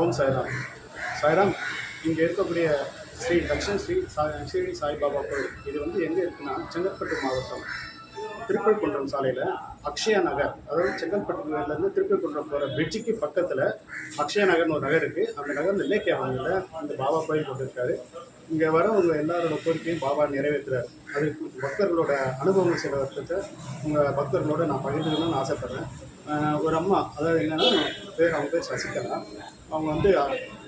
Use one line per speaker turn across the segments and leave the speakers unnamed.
ஓம் சாய்ராம். சாய்ராம் இங்கே இருக்கக்கூடிய ஸ்ரீ தக்ஷன் ஸ்ரீ சாய் ஸ்ரீ சாய்பாபா கோயில். இது வந்து எங்கே இருக்குன்னா செங்கல்பட்டு மாவட்டம் திருப்பரங்குன்றம் சாலையில் அக்ஷயா நகர். அதாவது செங்கல்பட்டுலேருந்து திருப்பரங்குன்றம் போகிற பிரிட்ஜுக்கு பக்கத்தில் அக்ஷயா நகர்னு ஒரு நகர் இருக்குது அந்த நகரில் லேக் அவனில் அந்த பாபா கோயில் கொண்டிருக்காரு இங்கே வரவங்க எல்லாரோட கோரிக்கையும் பாபா நிறைவேற்றுறாரு. அது பக்தர்களோட அனுபவங்கள் சில வருஷத்தை உங்கள் பக்தர்களோட நான் பகிர்ந்துக்கணும்னு ஆசைப்பட்றேன். ஒரு அம்மா அதாவது என்னென்னா பேர் அவங்க பேர் சசிகலா. அவங்க வந்து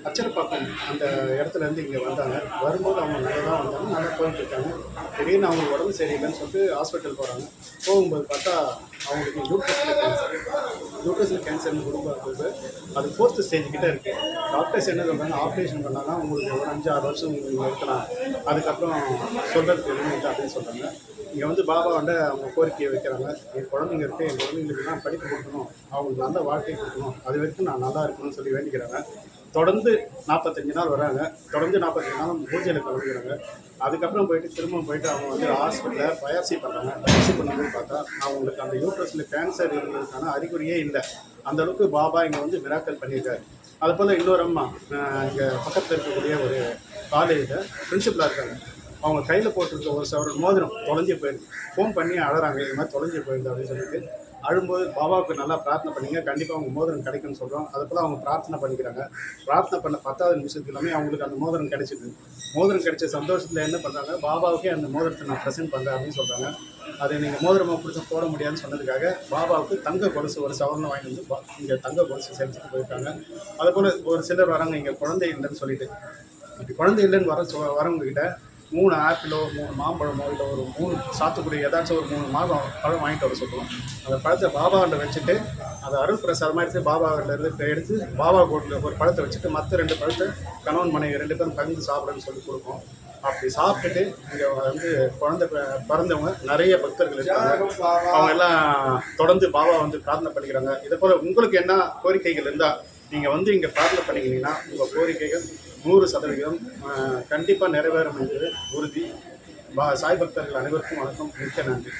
அச்சரப்பாக்கம் அந்த இடத்துலேருந்து இங்கே வந்தாங்க. வரும்போது அவங்க நல்லா தான் வந்தாங்க. நல்லா போயிட்டு இருக்காங்க. திடீர்னு அவங்களுக்கு உடம்பு சரியில்லைன்னு சொல்லிட்டு ஹாஸ்பிட்டல் போகிறாங்க போகும்போது பார்த்தா அவங்களுக்கு யூட்ரஸில் கேன்சர் கேன்சர்னு குடும்பம் இருக்குது அது ஃபோர்த்து ஸ்டேஜ் கிட்டே இருக்குது டாக்டர்ஸ் என்ன சொல்கிறாங்க ஆப்ரேஷன் பண்ணால் தான் உங்களுக்கு ஒரு அஞ்சு ஆறு வருஷம் உங்களுக்கு இருக்கலாம். அதுக்கப்புறம் சொல்கிறதுக்கு எதுவும் இல்லை அப்படின்னு சொல்கிறாங்க இங்கே வந்து பாபா வந்து அவங்க கோரிக்கையை வைக்கிறாங்க. என் குழந்தைங்க இருக்குது என் குழந்தைங்களுக்குலாம் படிப்பு கொடுக்கணும். அவங்களுக்கு நல்ல வாழ்க்கை கொடுக்கணும். அது வரைக்கும் நான் நல்லா இருக்கணும்னு சொல்லி வேண்டிக்கிறாங்க. தொடர்ந்து நாற்பத்தஞ்சு நாள் வராங்க. தொடர்ந்து நாற்பத்தஞ்சு நாள் பூஜையில் கலந்துக்கிறாங்க. அதுக்கப்புறம் போயிட்டு திரும்ப போயிட்டு அவங்க வந்து ஹாஸ்பிட்டலில் பயாப்சி பண்ணுறாங்க பயாப்சி பண்ணும்போது பார்த்தா அவங்களுக்கு அந்த யூட்ரஸில் கேன்சர் இருந்ததுக்கான அறிகுறியே இல்லை. அந்தளவுக்கு பாபா இங்கே வந்து மிராக்கல் பண்ணியிருக்காரு. அது போல் இன்னொரு அம்மா இங்கே பக்கத்தில் இருக்கக்கூடிய ஒரு காலேஜில் பிரின்சிபலாக இருக்காங்க. அவங்க கையில் போட்டிருக்க ஒரு சவரன் மோதிரம் தொலைஞ்சு போயிருக்கு. ஃபோன் பண்ணி அழகிறாங்க இது மாதிரி தொலைஞ்சு போயிருக்கு அப்படின்னு சொல்லிட்டு அழும்போது பாபாவுக்கு நல்லா பிரார்த்தனை பண்ணிங்க. கண்டிப்பாக அவங்க மோதிரம் கிடைக்கும்னு சொல்கிறோம் அது போல் அவங்க பிரார்த்தனை பண்ணிக்கிறாங்க. பிரார்த்தனை பண்ண பத்தாவது நிமிஷத்துக்கு எல்லாமே அவங்களுக்கு அந்த மோதிரம் கிடைச்சிது. மோதிரம் கிடைச்ச சந்தோஷத்தில் என்ன பண்ணுறாங்க பாபாவுக்கே அந்த மோதிரத்தை நான் ப்ரெசென்ட் பண்ணுறேன் அப்படின்னு சொல்கிறாங்க அதை நீங்கள் மோதிரமாக பிடிச்ச போட முடியாதுன்னு சொன்னதுக்காக பாபாவுக்கு தங்க கொலுசு ஒரு சவரணம் வாங்கிட்டு வந்து இங்கே தங்க கொலுசு செலுத்திட்டு போயிருக்காங்க. அதுபோல் ஒரு சிலர் வராங்க இங்கே குழந்தை இல்லைன்னு சொல்லிட்டு. அப்படி குழந்தை இல்லைன்னு வர சொ வரவங்ககிட்ட மூணு ஆப்பிளோ மூணு மாம்பழமோ இல்லை ஒரு மூணு சாத்துக்குடி ஏதாச்சும் ஒரு மூணு மாதம் பழம் வாங்கிட்டு வர சொல்லுவோம். அந்த பழத்தை பாபாவில் வச்சுட்டு அதை அருள் பிரசாதமாக எடுத்து பாபாவிலேருந்து எடுத்து பாபா கோட்டில் ஒரு பழத்தை வச்சுட்டு மற்ற ரெண்டு பழத்தை கணவன் மனைவி ரெண்டு பேரும் பகிர்ந்து சாப்பிடுன்னு சொல்லி கொடுப்போம். அப்படி சாப்பிட்டுட்டு இங்கே வந்து குழந்தை பிறந்தவங்க நிறைய பக்தர்கள் இருக்காங்க. அவங்க எல்லாம் தொடர்ந்து பாபா வந்து பிரார்த்தனை பண்ணிக்கிறாங்க. இதே போல் உங்களுக்கு என்ன கோரிக்கைகள் இருந்தால் நீங்கள் வந்து இங்கே பிரார்த்தனை பண்ணிக்கிறீங்கன்னா உங்கள் கோரிக்கைகள் நூறு சதவிகிதம் கண்டிப்பாக நிறைவேறும் என்பது உறுதி. பா சாய் பக்தர்கள் அனைவருக்கும் வணக்கம். மிக்க நன்றி.